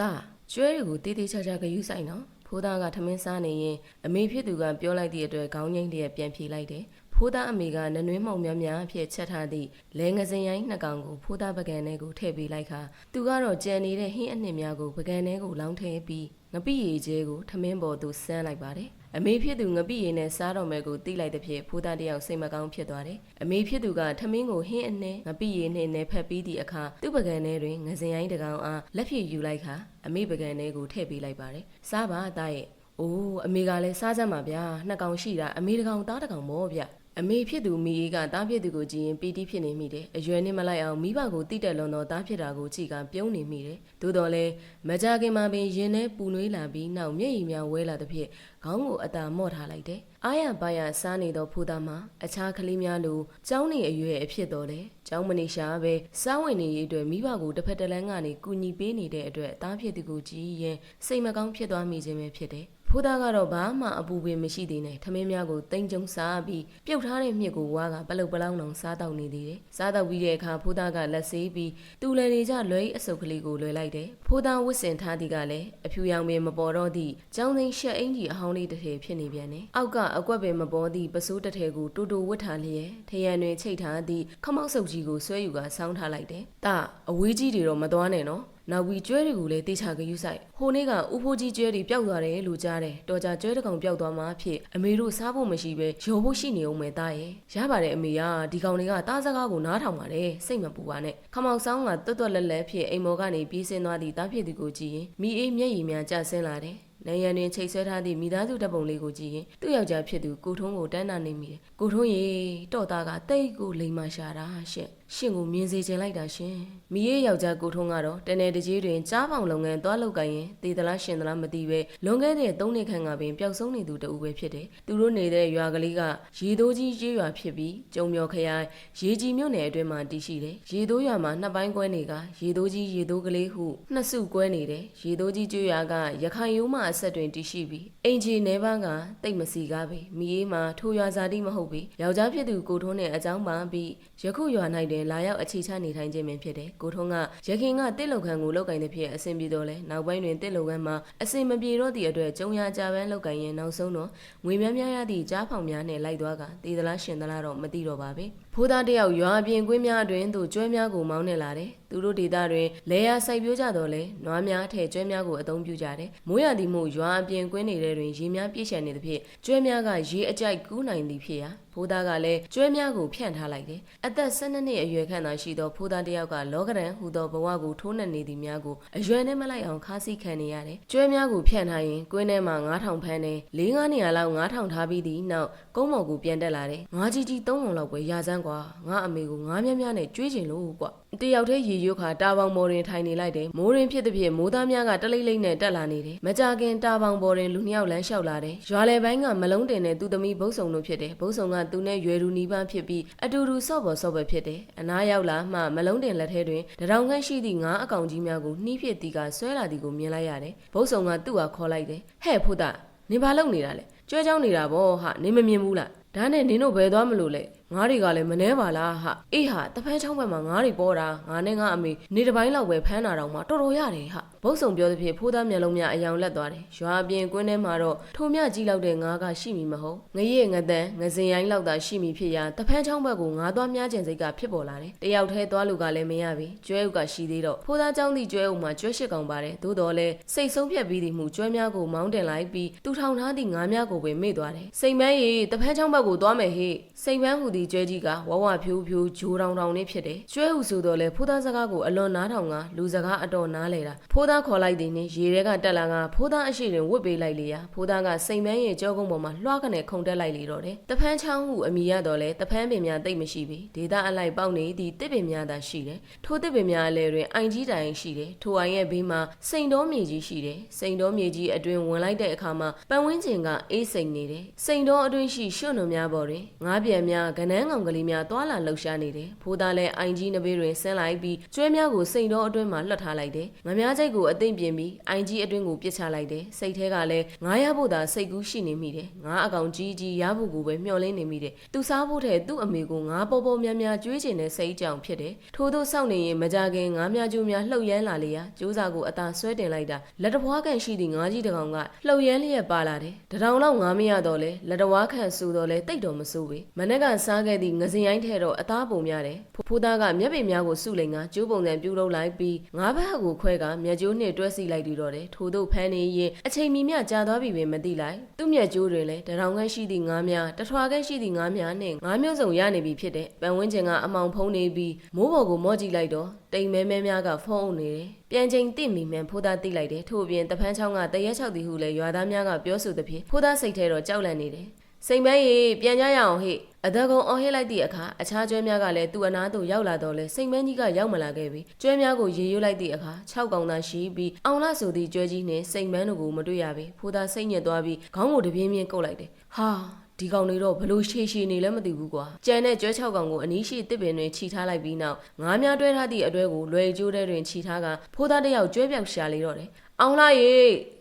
တာကျွဲတွေကိုတေးသေးချာချာဂယူးဆိုင်နော်ဖိုးသားကထမင်းစားနေရင်အမေဖြစ်သူကပြောလိုက်သည့်အတွက်ခေါင်းငိမ့်လျက်ပြန်ဖြေလိုက်တယ်ဖိုးသားအမေကနနွေးမောင်များများအဖြစ်ချက်ထားသည့်လဲငစင်ရိုင်းနှစ်ကောင်ကိုဖိုးသားပကံထဲကိုထည့်ပေးလိုက်ခါသူကတော့ကြံနေတဲ့ဟင်းအနှစ်များကိုပကံထဲကိုလောင်းထည့်ပြီးငပိရည်ကျဲကိုထမင်းပေါ်သို့ဆန်းလိုက်ပါတယ် အမေဖြစ်သူငပိရည်နဲ့စားတော်မယ်ကိုတိလိုက်တဲ့ဖြစ်ဖိုးသားတယောက်စိတ်မကောင်းဖြစ်သွားတယ်အမေဖြစ်သူကထမင်းကိုဟင်းအနဲ့ငပိရည်နဲ့နယ်ဖက်ပြီးသည့်အခါသူ့ပကံထဲတွင်ငစင်ရိုင်းတစ်ကောင်အားလက်ဖြည့်ယူလိုက်ခါအမေပကံထဲကိုထည့်ပေးလိုက်ပါတယ်စားပါအသားရဲ့။အိုးအမေကလည်းစားစမ်းပါဗျာ။နှစ်ကောင်ရှိတာအမေတစ်ကောင်သားတစ်ကောင်မောဗျ။ အမေဖြစ်သူမိအေးကတားဖြစ်သူကိုကြည့်ရင်ပီတိဖြစ်နေမိတယ်။အရွယ်နဲ့မလိုက်အောင်မိဘကိုတိတက်လွန်တော့တားဖြစ်တာကိုကြည့်ကပြုံးနေမိတယ်။သို့တော်လည်းမကြခင်မှာပင်ရင်ထဲပူနွေးလာပြီးနောက်မျက်ရည်များဝဲလာသဖြင့်ခေါင်းကိုအသာမော့ထားလိုက်တယ်။အာရပါရစားနေသောဖူသားမှာအခြားကလေးများလိုကျောင်းနေအရွယ်အဖြစ်တော်လေ။ကျောင်းမနေရှာပဲစားဝင်နေရေးအတွက်မိဘကိုတစ်ဖက်တစ်လမ်းကနေကူညီပေးနေတဲ့အတွက်တားဖြစ်သူကိုကြည့်ရင်စိတ်မကောင်းဖြစ်သွားမိခြင်းပဲဖြစ်တယ်။ ဖိုးသားကတော့ဘာမှအပူပင်မရှိသေးနဲ့ထမင်းများကိုတိမ်ကြုံစားပြီးပြုတ်ထားတဲ့မြစ်ကိုဝါကပလုတ်ပလောင်းအောင်စားတောက်နေသေးတယ်။စားတောက်ပြီးတဲ့အခါဖိုးသားကလက်ဆေးပြီးတူလည်နေကြလွယ်အစုပ်ကလေးကိုလွယ်လိုက်တယ်။ဖိုးသားဝစ်စင်ထားသည်ကလည်းအဖြူရောင်ပင်မပေါ်တော့သည့်ကျောင်းသိန်းရှက်အင်ကြီးအဟောင်းလေးတစ်ထည်ဖြစ်နေပြန်တယ်။အောက်ကအကွက်ပင်မပေါ်သည့်ပစိုးတစ်ထည်ကိုတူတူဝတ်ထားလျက်ထရံတွင်ချိတ်ထားသည့်ခမောက်စုပ်ကြီးကိုဆွဲယူကဆောင်းထားလိုက်တယ်။ဒါအဝေးကြီးတွေတော့မသွားနဲ့နော်။ နောက်ပြီးကျွဲတွေကိုလည်းတေချာဂယူးဆိုင်ဟိုနေ့ကဥဖိုးကြီးကျွဲတွေပျောက်သွားတယ်လို့ကြားတယ်တော်ကြကျွဲတစ်ကောင်ပျောက်သွားမှဖြစ်အမေတို့စားဖို့မရှိပဲရောဖို့ရှိနေအောင်မယ်တားရဲ့ရပါတယ်အမေကဒီကောင်တွေကတားစကားကိုနားထောင်ပါတယ်စိတ်မပူပါနဲ့ခမောက်ဆောင်ကတွတ်တွတ်လက်လက်ဖြစ်အိမ်မော်ကနေပြေးဆင်းသွားသည့်တားဖြစ်သူကိုကြည့်ရင်မိအေးမျက်ရည်များကျဆင်းလာတယ်နေရန်တွင်ချိတ်ဆွဲထားသည့်မိသားစုတပ်ပုံလေးကိုကြည့်ရင်သူ့ယောက်ျားဖြစ်သူကိုထုံးကိုတန်းနာနေမိတယ်။ကိုထုံးရေတော့သားကတိတ်ကိုလိမ်မာရှာတာရှင့်။ ရှင်ကိုမြင်စေချင်လိုက်တာရှင်။မိရဲ့ယောက်ျားကိုထုံးကတော့တနေ့တကြီးတွင်ကြားပေါင်လုပ်ငန်းသွားလုပ်ကိုင်ရင်တည်သလားရှင်သလားမသိပဲလွန်ခဲ့တဲ့၃နှစ်ခန့်ကပင်ပျောက်ဆုံးနေသူတဦးပဲဖြစ်တယ်။သူတို့နေတဲ့ရွာကလေးကရေတိုးကြီးရေးရွာဖြစ်ပြီးကျုံမြော်ခရိုင်ရေကြီးမြို့နယ်အတွင်းမှာတည်ရှိတယ်။ရေတိုးရွာမှာနှစ်ပိုင်းကွဲနေကရေတိုးကြီးရေတိုးကလေးဟုနှစ်စုကွဲနေတယ်။ရေတိုးကြီးကျွရွာကရခိုင်ရိုးမအဆက်တွင်တည်ရှိပြီးအင်ဂျီနေပန်းကတိတ်မစီကားပြီမိအေးမှာထိုရွာဇာတိမဟုတ်ပြီယောက်ျားဖြစ်သူကိုထုံးနဲ့အကြောင်းပန်းပြီးယခုရွာ၌တွင်လာရောက်အခြေချနေထိုင်ခြင်းပင်ဖြစ်တယ်ကိုထုံးကရခင်ကတစ်လုံခန်းကိုလောက်ကင်တဲ့ဖြစ်အဆင်ပြေတော့လဲနောက်ပိုင်းတွင်တစ်လုံခန်းမှာအဆင်မပြေတော့သည့်အတွက်ကျုံရကြပန်းလောက်ကင်ရင်နောက်ဆုံးတော့ငွေများများရသည့်ကြားဖောင်များနဲ့လိုက်သွားကတည်သလားရှင်သလားတော့မသိတော့ပါပဲဖိုးသားတယောက်ရွာပြင်ကွင်းများအတွင်သို့ကျွဲများကိုမောင်းနေလာတယ်သူတို့ဒေသတွင်လေယာစိုက်ပျိုးကြတော့လဲနွားများထဲကျွဲများကိုအသုံးပြုကြတယ်မိုးရသည်မို့ရွာအပြင်ကွင်းနေတဲ့တွင်ရေများပြည့်ချန်နေသဖြင့်ကျွဲများကရေအကြိုက်ကူးနိုင်သည်ဖြစ်ရာဖိုးသားကလည်းကျွဲများကိုဖြန့်ထားလိုက်တယ်အသက်12နှစ်အရွယ်ခန့်သာရှိသောဖိုးသားတယောက်ကလောကရန်ဟူသောဘဝကိုထိုးနှက်နေသည်များကိုအရွယ်နဲ့မလိုက်အောင်ခါးစီခံနေရတယ်ကျွဲများကိုဖြန့်ထားရင်ကွင်းထဲမှာ9000ဖန်းနဲ့4-5နေရာလောက်9000ထားပြီးသည့်နောက်ကုန်းမော်ကိုပြန်တက်လာတယ်ငါးကြီးကြီး3လုံးလောက်ပဲရာစမ်းကွာငါအမေကိုငါးများများနဲ့ကြွေးချင်လို့ကွာတယောက်တည်းရေရွတ်ခါတာပေါင်မော်ရင်ထိုင်နေလိုက်တယ်မိုးရင်ဖြစ်သည်ဖြင့်မိုးသားများကတလိမ့်လိမ့်နဲ့တက်လာနေတယ်မကြခင်တာပေါင်ပေါ်ရင်လူနှစ်ယောက်လမ်းလျှောက်လာတယ်ရွာလေပိုင်းကမလုံးတင်တဲ့သူသမီးဘုတ်ဆုံတို့ဖြစ်တယ်ဘုတ်ဆုံကသူနဲ့ရွယ်သူနီးပန်းဖြစ်ပြီးအတူတူဆော့ပေါ်ဆော့ပဲဖြစ်တယ်အနားရောက်လာမှမလုံးတင်လက်ထဲတွင်တရောင်ခန့်ရှိသည့်ငါးအကောင်ကြီးများကိုနှီးဖြစ်တီကဆွဲလာသည်ကိုမြင်လိုက်ရတယ်ဘုတ်ဆုံကသူ့ဟာခေါ်လိုက်တယ်ဟဲ့ဖို့တာနင်ဘာလုပ်နေတာလဲကြွဲကြောင်းနေတာဗောဟာနင်မမြင်ဘူးလားဒါနဲ့နင်တို့ဘယ်သွားမလို့လဲ ငါးတွေကလည်းမနှဲပါလားဟာအေးဟာတဖဲချောင်းဘက်မှာငါးတွေပေါ်တာငါနဲ့ငါအမေနေတစ်ပိုင်းလောက်ပဲဖမ်းတာတော့မှတော်တော်ရတယ်ဟာဘုတ်ဆုံပြောသဖြင့်ဖိုးသားမျက်လုံးများအယောင်လက်သွားတယ်ရွာပြင်ကွင်းထဲမှာတော့ထုံမြကြီးလောက်တဲ့ငါးကရှိမီမဟုတ်ငရဲငတန်ငစင်ရိုင်းလောက်သာရှိမီဖြစ်ရာတဖန်းချောင်းဘက်ကိုငါးသွားများကျင်စိတ်ကဖြစ်ပေါ်လာတယ်တယောက်တည်းသွားလူကလည်းမရပြီကျွဲဥကရှိသေးတော့ဖိုးသားเจ้าသည့်ကျွဲဥမှာကျွဲရှစ်ကောင်ပါတယ်သို့တော်လည်းစိတ်ဆုံးဖြတ်ပြီးသည်မှုကျွဲများကိုမောင်းတင်လိုက်ပြီးတူထောင်ထားသည့်ငါးများကိုပဲမေ့သွားတယ်စိတ်မန်းရီတဖန်းချောင်းဘက်ကိုသွားမယ်ဟေ့စိတ်မန်းဟူသည့် ်ကျွဲကြီးကဝဝဖြိုးဖြိုးဂျိုးတောင်တောင်လေးဖြစ်တယ်ကျွဲဥဆိုတော့လေဖိုးသားစကားကိုအလွန်နားထောင်ကလူစကားအတော်နားလေတာဖိုးသားခေါ်လိုက်သည်နှင့်ရေထဲကတက်လာကဖိုးသားအရှိတွင်ဝတ်ပေးလိုက်လေရာဖိုးသားကစိတ်မန်းရဲ့ကြောကုန်းပေါ်မှာလွှားကနေခုန်တက်လိုက်လေတော့တယ်တဖန်းချောင်းဟုအမိရတော့လေတဖန်းပင်များတိတ်မရှိပြီဒေသအလိုက်ပေါက်နေသည့်တစ်ပင်များသာရှိတယ်ထိုတစ်ပင်များအလဲတွင်အိုင်ကြီးတိုင်ရှိတယ်ထိုအိုင်ရဲ့ဘေးမှာစိန်တော်မြေကြီးရှိတယ်စိန်တော်မြေကြီးအတွင်ဝင်လိုက်တဲ့အခါမှာပန်းဝင်းကျင်ကအေးစိန်နေတယ်စိန်တော်အတွင်ရှိရွှွန့်တော်များပေါ်တွင်ငါးပြန်များကနန်းကောင်ကလေးများတွာလာလှုပ်ရှားနေတယ်ဖိုးသားလည်းအိုင်ကြီးနဘေးတွင်ဆင်းလိုက်ပြီးကျွဲများကိုစိန်တော်အတွင်းမှာလွှတ်ထားလိုက်တယ်ငမားချိတ်ကိုအသိမ့်ပြင်းပြီးအိုင်ကြီးအတွင်းကိုပစ်ချလိုက်တယ်စိတ်ထဲကလည်းငားရဖို့သာစိတ်ကူးရှိနေမိတယ်ငားအကောင်ကြီးကြီးရဖို့ကိုပဲမျှော်လင့်နေမိတယ်သူစားဖို့ထဲသူ့အမေကိုငားပေါ်ပေါ်များများကြွေးကျင်တဲ့စိတ်ကြောင့်ဖြစ်တယ်ထို့သောစောင့်နေရင်မကြခင်ငားများကျိုးများလှုပ်ရမ်းလာလေရာကျိုးစာကိုအသာဆွဲတင်လိုက်တာလက်တပွားကန်ရှိသည့်ငားကြီးတစ်ကောင်ကလှုပ်ရမ်းလျက်ပါလာတယ်တထောင်လောက်ငားမရတော့လဲလက်တဝါခန့်ဆူတော့လဲတိတ်တော်မဆိုးပေမနေ့ကစားခဲ့သည့်ငစင်ရိုင်းထဲတော့အသားပုံများတယ်ဖိုးသားကမျက်ပေများကိုစုလိန်ကကျိုးပုံစံပြုလုပ်လိုက်ပြီးငါးဘက်ကိုခွဲကမျက်ကျိုးနှင့်တွဲစီလိုက်ပြီးတော့တယ်ထို့သောဖမ်းနေရင်အချိန်မီမျှကြာသွားပြီပင်မသိလိုက်သူ့မျက်ကျိုးတွင်လည်းတထောင်ခန့်ရှိသည့်ငါးများတထွာခန့်ရှိသည့်ငါးများနှင့်ငါးမျိုးစုံရနေပြီဖြစ်တဲ့ပန်ဝင်းကျင်ကအမောင်ဖုံးနေပြီးမိုးပေါ်ကိုမော့ကြည့်လိုက်တော့တိမ်မဲမဲများကဖုံးအောင်နေတယ်ပြန်ချိန်တိမိမှန်ဖိုးသားသိလိုက်တယ်ထို့အပြင်တဖန်းချောင်းကတရက်ချောက်သည်ဟုလည်းရွာသားများကပြောဆိုသဖြင့်ဖိုးသားစိတ်ထဲတော့ကြောက်လန့်နေတယ် စိန်ပန်းရေပြန်ကြရအောင်ဟေ့အသက်ကုံအော်ဟစ်လိုက်သည့်အခါအခြားကျွဲများကလည်းသူ့အနားသို့ရောက်လာတော့လဲစိန်ပန်းကြီးကရောက်မလာခဲ့ပြီကျွဲများကိုရေရွတ်လိုက်သည့်အခါ၆កောင်သာရှိပြီးအောင်လာဆိုသည့်ကျွဲကြီးနှင့်စိန်ပန်းတို့ကိုမတွေ့ရပြီဖိုးသားစိတ်ညစ်သွားပြီးခေါင်းကိုတပြင်းပြင်းကုတ်လိုက်တယ်ဟာဒီကောင်တွေတော့ဘလို့ရှေရှေနေလဲမသိဘူးကွာကြံတဲ့ကျွဲ၆កောင်ကိုအနီးရှိတစ်ပင်တွင်ခြိထားလိုက်ပြီးနောက်ငားများတွဲထားသည့်အတွဲကိုလွယ်ကျိုးတဲ့တွင်ခြိထားကဖိုးသားတစ်ယောက်ကျွဲပြောက်ရှာလေတော့တယ်အောင်လာရေ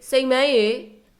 စိန်ပန်းရေ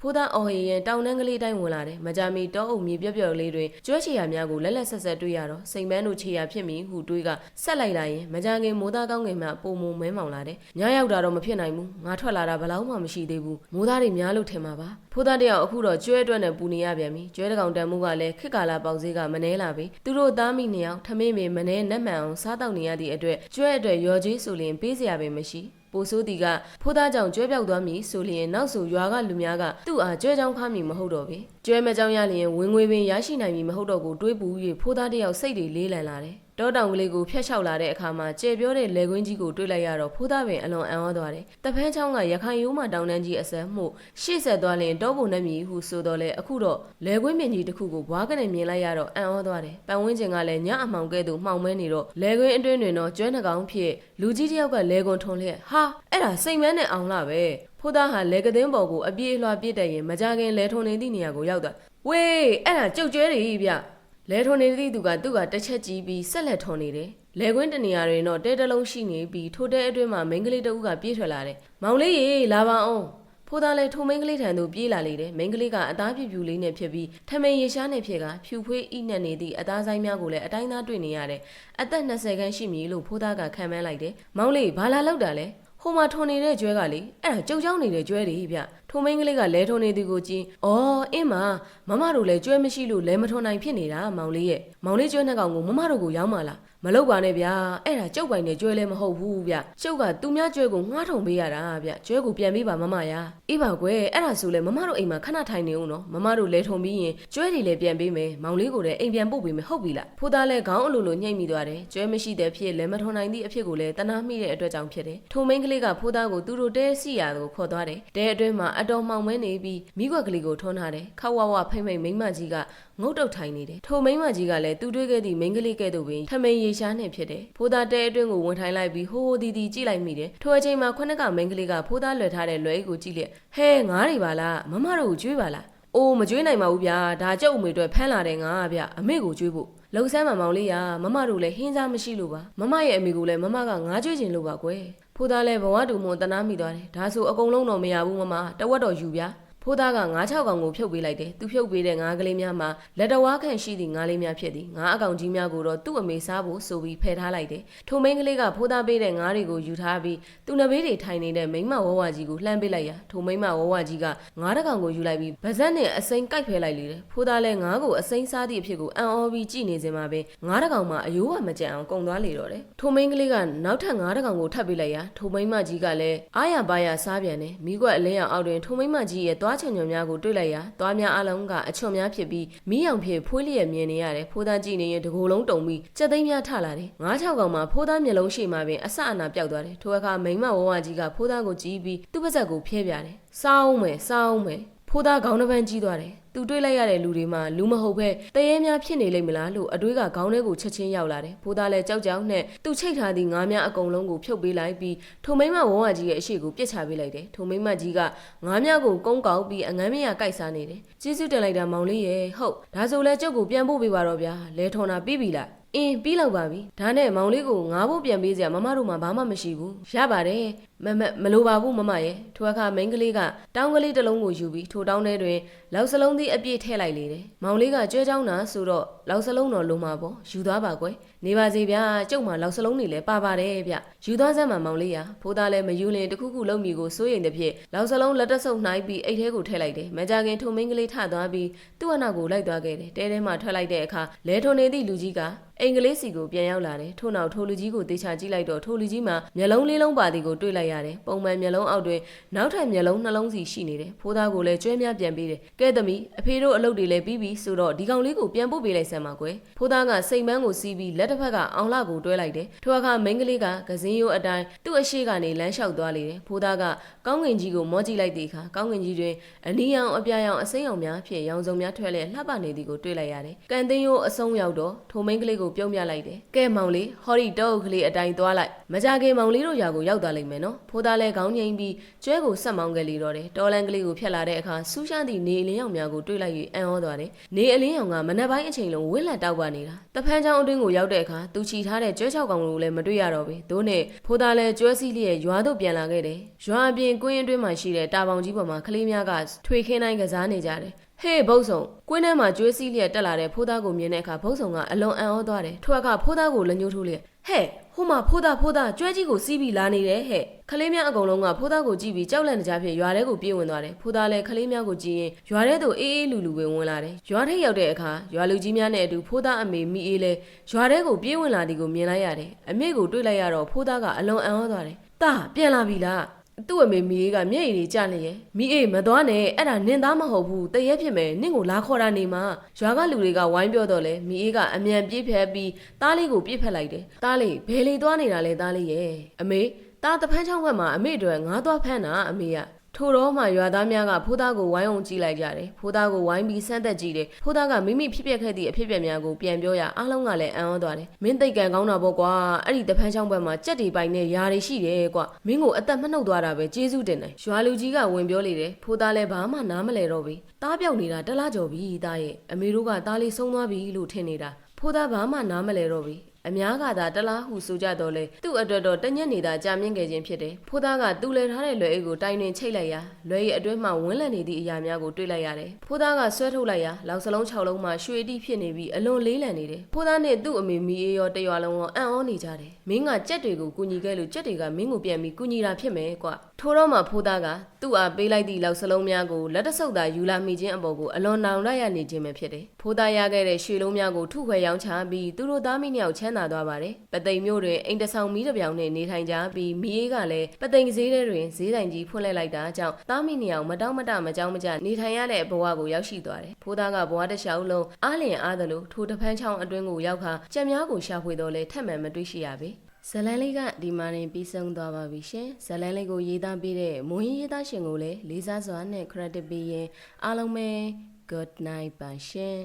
ဖိုးသားအော်ဟီရင်တောင်တန်းကလေးတိုင်းဝင်လာတယ်။မကြမီတောအုပ်မြေပြော့ပြော့လေးတွင်ကျွဲချီယာများကိုလက်လက်ဆက်ဆက်တွေ့ရတော့စိန်ပန်းတို့ချီယာဖြစ်မိဟုတွေးကဆက်လိုက်လာရင်မကြခင်မိုးသားကောင်းငယ်မှပုံမုံမဲမောင်လာတယ်။ညရောက်တာတော့မဖြစ်နိုင်ဘူး။ငါထွက်လာတာဘလောက်မှမရှိသေးဘူး။မိုးသားတွေများလို့ထင်မှာပါ။ဖိုးသားတယောက်အခုတော့ကျွဲအတွက်နဲ့ပူနေရပြန်ပြီ။ကျွဲတကောင်တန်မှုကလည်းခစ်ကာလာပေါက်ဈေးကမနှဲလာပြီ။သူတို့သားမိနှစ်ယောက်ထမင်းမေမနှဲနက်မှန်အောင်စားတောက်နေရသည့်အတွက်ကျွဲအတွက်ရော်ကြီးဆိုရင်ပေးစရာပဲမရှိ။ ပိုဆိုးတီကဖိုးသားကြောင့်ကျွဲပြောက်သွားမည်ဆိုလျင်နောက်ဆိုရွာကလူများကသူ့အားကျွဲချောင်းခါမည်မဟုတ်တော့ပေကျွဲမကြောင်ရလျင်ဝင်ငွေပင်ရရှိနိုင်မည်မဟုတ်တော့ကိုတွေးပူ၍ဖိုးသားတယောက်စိတ်တွေလေးလံလာတယ် တောတောင်ကလေးကိုဖျက်ချောက်လာတဲ့အခါမှာကျေပြောတဲ့လေကွင်းကြီးကိုတွေ့လိုက်ရတော့ဖိုးသားပင်အလွန်အံ့ဩသွားတယ်။တဖန်းချောင်းကရခိုင်ရိုးမှတောင်တန်းကြီးအစမ်းမှုရှေ့ဆက်သွားရင်တောပုံနဲ့မြည်ဟုဆိုတော့လေအခုတော့လေကွင်းမြင်ကြီးတစ်ခုကိုဘွားကနေမြင်လိုက်ရတော့အံ့ဩသွားတယ်။ပန်ဝင်းကျင်ကလည်းညအမှောင်ကဲ့သို့မှောင်မဲနေတော့လေကွင်းအတွင်းတွင်တော့ကျွဲနှကောင်ဖြစ်လူကြီးတစ်ယောက်ကလေကွန်ထုံလျက်ဟာအဲ့ဒါစိတ်မန်းနဲ့အောင်လာပဲဖိုးသားဟာလေကသင်းပေါ်ကိုအပြေးအလွှာပြစ်တဲ့ရင်မကြခင်လေထုံနေသည့်နေရာကိုရောက်သွားဝေးအဲ့ဒါကြုတ်ကျွဲတွေဗျ လဲထုံနေသည့်သူကသူ့ကတစ်ချက်ကြီးပြီးဆက်လက်ထုံနေတယ်လဲကွင်းတနေရာတွင်တော့တဲတလုံးရှိနေပြီးထိုတဲအတွင်းမှာမိန်းကလေးတဦးကပြေးထွက်လာတယ်မောင်လေးရေလာပါအောင်ဖိုးသားလည်းထိုမိန်းကလေးထံသို့ပြေးလာလေတယ်မိန်းကလေးကအသားပြူပြူလေးနဲ့ဖြစ်ပြီးထမင်ရေရှားနဲ့ဖြစ်ကဖြူဖွေးဣနဲ့နေသည့်အသားဆိုင်များကိုလည်းအတိုင်းသားတွေ့နေရတယ်အသက်20ခန်းရှိမည်လို့ဖိုးသားကခံမှန်းလိုက်တယ်မောင်လေးဘာလာလောက်တာလဲဟိုမှာထုံနေတဲ့ကျွဲကလေအဲ့ဒါကြောက်ကြောက်နေတဲ့ကျွဲတွေဗျ ထိုမိန်းကလေးကလဲထုံနေသူကိုကြည့်။အော်အင်းမမမတို့လည်းကျွဲမရှိလို့လဲမထုံနိုင်ဖြစ်နေတာမောင်လေးရဲ့မောင်လေးကျွဲနှစ်ကောင်ကိုမမတို့ကိုရောက်မှလားမလောက်ပါနဲ့ဗျာအဲ့ဒါကျုပ်ပိုင်နဲ့ကျွဲလည်းမဟုတ်ဘူးဗျကျုပ်ကသူများကျွဲကိုငှားထုံပေးရတာဗျကျွဲကိုပြန်ပေးပါမမရာအေးပါကွယ်အဲ့ဒါဆိုလဲမမတို့အိမ်မှာခဏထိုင်နေဦးနော်မမတို့လဲထုံပြီးရင်ကျွဲတွေလည်းပြန်ပေးမယ်မောင်လေးကိုလည်းအိမ်ပြန်ပို့ပေးမယ်ဟုတ်ပြီလားဖိုးသားလည်းခေါင်းအလိုလိုညှိတ်မိသွားတယ်ကျွဲမရှိတဲ့ဖြစ်လည်းမထုံနိုင်သည့်အဖြစ်ကိုလည်းတနာမိတဲ့အတွက်ကြောင့်ဖြစ်တယ်ထုံမိန်းကလေးကဖိုးသားကိုသူတို့တဲစီရာကိုခေါ်သွားတယ်တဲအတွင်းမှာအတော်မှောင်မဲနေပြီးမိခွက်ကလေးကိုထွန်းထားတယ်ခက်ဝဝဖိမ့်မိန်မိန်းမကြီးကငုတ်တုတ်ထိုင်နေတယ်ထိုမိန်းမကြီးကလည်းသူတွေ့ခဲ့သည့်မိန်းကလေးကဲ့သို့ပင်ထမိန်ရေရှားနှင့်ဖြစ်တယ်ဖိုးသားတဲအတွင်းကိုဝင်ထိုင်လိုက်ပြီးဟိုးဟိုးဒီဒီကြည့်လိုက်မိတယ်ထိုအချိန်မှာခုနကမိန်းကလေးကဖိုးသားလွယ်ထားတဲ့လွယ်အိတ်ကိုကြည့်လျက်ဟဲငားတွေပါလားမမတို့ကိုကျွေးပါလားအိုးမကျွေးနိုင်ပါဘူးဗျာဒါကျုပ်အမေအတွက်ဖမ်းလာတယ်ငါဗျအမေကိုကျွေးဖို့လုံဆန်းမမောင်လေးရမမတို့လည်းဟင်းစားမရှိလို့ပါမမရဲ့အမေကိုလည်းမမကငားကျွေးခြင်းလို့ပါကွယ် ဖိုးသားလည်းဘဝတူမွန်တနာမိသွားတယ်ဒါဆိုအကုန်လုံးတော့မရဘူးမမတဝက်တော့ယူဗျာ ဖိုးသားကငါးချောက်ကောင်ကိုဖြုတ်ပေးလိုက်တယ်သူဖြုတ်ပေးတဲ့ငါးကလေးများမှာလက်တော်ဝါခန့်ရှိသည့်ငါးလေးများဖြစ်သည်ငါးအကောင်ကြီးများကိုတော့သူ့အမေစားဖို့ဆိုပြီးဖယ်ထားလိုက်တယ်ထိုမိန်းကလေးကဖိုးသားပေးတဲ့ငါးတွေကိုယူထားပြီးသူ့နဘေးတွေထိုင်နေတဲ့မိန်းမဝဝကြီးကိုလှမ်းပေးလိုက်ရာထိုမိန်းမဝဝကြီးကငါးတကောင်ကိုယူလိုက်ပြီးဗဇက်နဲ့အစိမ်းကိုက်ဖဲလိုက်လေတယ်ဖိုးသားလည်းငါးကိုအစိမ်းစားသည့်အဖြစ်ကိုအံ့ဩပြီးကြည့်နေစင်မှာပဲငါးတကောင်မှအယိုးဝမကြံအောင်ကုံသွားလေတော့တယ်ထိုမိန်းကလေးကနောက်ထပ်ငါးတကောင်ကိုထပ်ပေးလိုက်ရာထိုမိန်းမကြီးကလည်းအာရပါရစားပြန်တယ်မိကွက်အလင်းရောင်အောက်တွင်ထိုမိန်းမကြီးရဲ့သွားချင်ညွန်များကိုတွေ့လိုက်ရာသွားများအလုံးကအချွန်များဖြစ်ပြီးမီးရောင်ဖြစ်ဖွေးလျက်မြင်နေရတယ်ဖိုးသားကြည့်နေရင်တကိုယ်လုံးတုံပြီးကြက်သိမ်းများထလာတယ်ငါးချောက်ကောင်မှာဖိုးသားမျက်လုံးရှိမှပင်အဆအနာပြောက်သွားတယ်ထိုအခါမိန်းမဝဝကြီးကဖိုးသားကိုကြည့်ပြီးသူ့ပါဇက်ကိုဖျဲပြတယ်စားအောင်မယ်စားအောင်မယ်ဖိုးသားခေါင်းတစ်ပန်းကြီးသွားတယ် သူတွေ့လိုက်ရတဲ့လူတွေမှာလူမဟုတ်ပဲတရေများဖြစ်နေလိမ့်မလားလို့အတွေးကခေါင်းထဲကိုချက်ချင်းရောက်လာတယ်ဖိုးသားလည်းကြောက်ကြောက်နဲ့သူချိတ်ထားသည့်ငါးများအကုန်လုံးကိုဖြုတ်ပေးလိုက်ပြီးထုံမိမဝဝကြီးရဲ့အရှိကိုပြစ်ချပေးလိုက်တယ်ထုံမိမကြီးကငါးများကိုကုန်းကောက်ပြီးအငမ်းမရကိုက်စားနေတယ်ကျေးဇူးတင်လိုက်တာမောင်လေးရဲ့ဟုတ်ဒါဆိုလဲကျုပ်ကိုပြန်ပို့ပေးပါတော့ဗျာလဲထော်နာပြီးပြီလားအင်းပြီးလောက်ပါပြီဒါနဲ့မောင်လေးကိုငါးဖို့ပြန်ပေးစရာမမတို့မှဘာမှမရှိဘူးရပါတယ် မမမလိုပါဘူးမမရဲ့ထိုအခါမိန်းကလေးကတောင်းကလေးတစ်လုံးကိုယူပြီးထိုတောင်းထဲတွင်လောက်စလုံးသည့်အပြည့်ထည့်လိုက်လေတယ်မောင်လေးကကြွဲချောင်းတာဆိုတော့လောက်စလုံးတော့လုံးမှာပေါ့ယူသွားပါကွယ်နေပါစေဗျာကျုပ်မှလောက်စလုံးနေလဲပါပါတယ်ဗျယူသွားစမ်းမှာမောင်လေးရာဖိုးသားလည်းမယူလင်တခုခုလုံးမီကိုစိုးရိမ်တဲ့ဖြင့်လောက်စလုံးလက်တက်ဆုပ်နှိုင်းပြီးအိတ်ထဲကိုထည့်လိုက်တယ်မကြခင်ထိုမိန်းကလေးထသွားပြီးသူ့အနာကိုလိုက်သွားခဲ့တယ်တဲထဲမှာထွက်လိုက်တဲ့အခါလဲထုံနေသည့်လူကြီးကအင်္ဂလိပ်စီကိုပြန်ရောက်လာတယ်ထို့နောက်ထိုလူကြီးကိုတေချာကြည့်လိုက်တော့ထိုလူကြီးမှာမျက်လုံးလေးလုံးပါသည်ကိုတွေ့လိုက်ရတယ်ပုံမှန်မျက်လုံးအောက်တွင်နောက်ထပ်မျက်လုံးနှလုံးစီရှိနေတယ်ဖိုးသားကိုလည်းကျွဲများပြန်ပေးတယ်ကဲသမီးအဖေတို့အလုပ်တွေလည်းပြီးပြီဆိုတော့ဒီကောင်လေးကိုပြန်ပို့ပေးလိုက်စမ်းပါကွယ်ဖိုးသားကစိတ်မန်းကိုစီးပြီးလက်တစ်ဖက်ကအောင်လှကိုတွဲလိုက်တယ်ထိုအခါမိန်းကလေးကကစင်းရိုးအတိုင်းသူ့အရှိကနေလမ်းလျှောက်သွားလေတယ်ဖိုးသားကကောင်းကင်ကြီးကိုမောကြည့်လိုက်တဲ့အခါကောင်းကင်ကြီးတွင်အနီရောင်အပြာရောင်အစိမ်းရောင်များဖြင့်ရောင်စုံများထွက်လဲလှပနေသည်ကိုတွေ့လိုက်ရတယ်ကန်သိန်းရိုးအဆုံးရောက်တော့ထိုမိန်းကလေးကိုပြုံးပြလိုက်တယ်ကဲမောင်လေးဟော်ရီတောအုပ်ကလေးအတိုင်းသွားလိုက်မကြခင်မောင်လေးတို့ယာကိုရောက်သွားလိမ့်မယ်နော်ဖိုးသားလဲခေါင်းငိမ့်ပြီးကျွဲကိုဆက်မောင်းခဲ့လေတော့တယ်တော်လန်ကလေးကိုဖျက်လာတဲ့အခါဆူးရှမ်းသည့်နေအလင်းရောင်များကိုတွေ့လိုက်၍အံ့ဩသွားတယ်နေအလင်းရောင်ကမနက်ပိုင်းအချိန်လုံးဝင်းလက်တောက်ပါနေတာတဖန်းချောင်းအတွင်းကိုရောက်တဲ့အခါသူချီထားတဲ့ကျွဲချောက်ကောင်ကိုလည်းမတွေ့ရတော့ဘူးသို့နဲ့ဖိုးသားလဲကျွဲစည်းလျက်ရွာသို့ပြန်လာခဲ့တယ်ရွာအပြင်ကွင်းအတွင်းမှာရှိတဲ့တာပေါင်ကြီးပေါ်မှာကလေးများကထွေခင်းတိုင်းကစားနေကြတယ်ဟေးဘုတ်ဆုံကွင်းထဲမှာကျွေးစည်းလျက်တက်လာတဲ့ဖိုးသားကိုမြင်တဲ့အခါဘုတ်ဆုံကအလွန်အံ့ဩသွားတယ်ထို့အခါဖိုးသားကိုလက်ညှိုးထိုးလျက်ဟဲ့ ဟိုမှာဖိုးသားဖိုးသားကျွဲကြီးကိုစီးပြီးလာနေတယ်ဟဲ့ခလေးများအကုန်လုံးကဖိုးသားကိုကြည့်ပြီးကြောက်လန့်နေကြဖြစ်ရွာထဲကိုပြေးဝင်သွားတယ်ဖိုးသားလည်းခလေးများကိုကြည့်ရင်ရွာထဲသို့အေးအေးလူလူပဲဝင်လာတယ်ရွာထဲရောက်တဲ့အခါရွာလူကြီးများနဲ့အတူဖိုးသားအမေမိအေးလဲရွာထဲကိုပြေးဝင်လာသည်ကိုမြင်လိုက်ရတယ်အမေကိုတွေ့လိုက်ရတော့ဖိုးသားကအလွန်အံ့ဩသွားတယ်တာပြန်လာပြီလား သူ့အမေမီအေးကမျက်ရည်တွေကျနေရဲ့မီအေးမသွားနဲ့အဲ့ဒါနင်သားမဟုတ်ဘူးတရက်ဖြစ်မယ်နင့်ကိုလာခေါ်တာနေမှာရွာကလူတွေကဝိုင်းပြောတော့လဲမီအေးကအမြန်ပြေးဖက်ပြီးသားလေးကိုပြေးဖက်လိုက်တယ်သားလေးဘယ်လေသွားနေတာလဲသားလေးရဲ့အမေသားတဖန်းချောင်းဘက်မှာအမေတို့ငါးသွားဖမ်းတာအမေက ထို့တော့မှရွာသားများကဖိုးသားကိုဝိုင်းအောင်ကြည့်လိုက်ကြတယ်ဖိုးသားကိုဝိုင်းပြီးဆန်းသက်ကြည့်တယ်ဖိုးသားကမိမိဖြစ်ပျက်ခဲ့သည့်အဖြစ်အပျက်များကိုပြန်ပြောရအားလုံးကလည်းအံ့ဩသွားတယ်မင်းသိတ်ကန်ကောင်းတာပေါ့ကွာအဲ့ဒီတဖန်းချောင်းဘက်မှာကြက်တွေပိုင်နဲ့ယာတွေရှိတယ်ကွာမင်းကိုအသက်မနှုတ်သွားတာပဲကျေးဇူးတင်တယ်ရွာလူကြီးကဝင်ပြောလေတယ်ဖိုးသားလည်းဘာမှနားမလဲတော့ဘူးတားပြောက်နေတာတလားကြော်ပြီတားရဲ့အမေတို့ကတားလေးဆုံးသွားပြီလို့ထင်နေတာဖိုးသားဘာမှနားမလဲတော့ဘူး အများကသာတလားဟုဆိုကြတော့လေသူ့အတွက်တော့တညက်နေတာကြာမြင့်ခဲ့ခြင်းဖြစ်တယ်ဖိုးသားကသူ့လဲထားတဲ့လွယ်အိတ်ကိုတိုင်တွင်ချိတ်လိုက်ရာလွယ်ရည်အတွင်းမှဝင်းလန့်နေသည့်အရာများကိုတွေ့လိုက်ရတယ်ဖိုးသားကဆွဲထုတ်လိုက်ရာလောက်စလုံး6လုံးမှရွှေတိဖြစ်နေပြီးအလွန်လေးလံနေတယ်ဖိုးသားနဲ့သူ့အမေမီအေးရောတရွာလုံးရောအံ့ဩနေကြတယ်မင်းကကြက်တွေကိုကူညီခဲ့လို့ကြက်တွေကမင်းကိုပြန်ပြီးကူညီတာဖြစ်မယ်ကွ ထို့တော့မှဖိုးသားကသူ့အားပေးလိုက်သည့်လောက်စလုံးများကိုလက်တဆုပ်သာယူလာမိခြင်းအပေါ်ကိုအလွန်နောင်လိုက်ရနေခြင်းပဲဖြစ်တယ်ဖိုးသားရခဲ့တဲ့ရွှေလုံးများကိုထုခွဲရောင်းချပြီးသူတို့သားမိနှစ်ယောက်ချမ်းသာသွားပါတယ်ပသိမ်မြို့တွင်အိမ်တဆောင်မီးတစ်ပြောင်နှင့်နေထိုင်ကြပြီးမီးအေးကလည်းပသိမ်ဈေးထဲတွင်ဈေးတိုင်ကြီးဖွင့်လှစ်လိုက်တာကြောင့်သားမိနှစ်ယောက်မတောင်းမတမကြောင်းမကြနေထိုင်ရတဲ့ဘဝကိုရောက်ရှိသွားတယ်ဖိုးသားကဘဝတစ်လျှောက်လုံးအားလျင်အားသလိုထိုတဖန်းချောင်းအတွင်းကိုရောက်ခါကြက်များကိုရှာဖွေတော့လဲထက်မှန်မတွေ့ရှိရပေ ဇလန်လေးကဒီမှာရင်ပြီးဆုံးသွားပါပြီရှင်ဇလန်လေးကိုရေးသားပေးတဲ့မွန်ရေးသားရှင်ကိုလည်းလေးစားစွာနဲ့ credit ပေးရင်အားလုံးပဲ good night ပါရှင်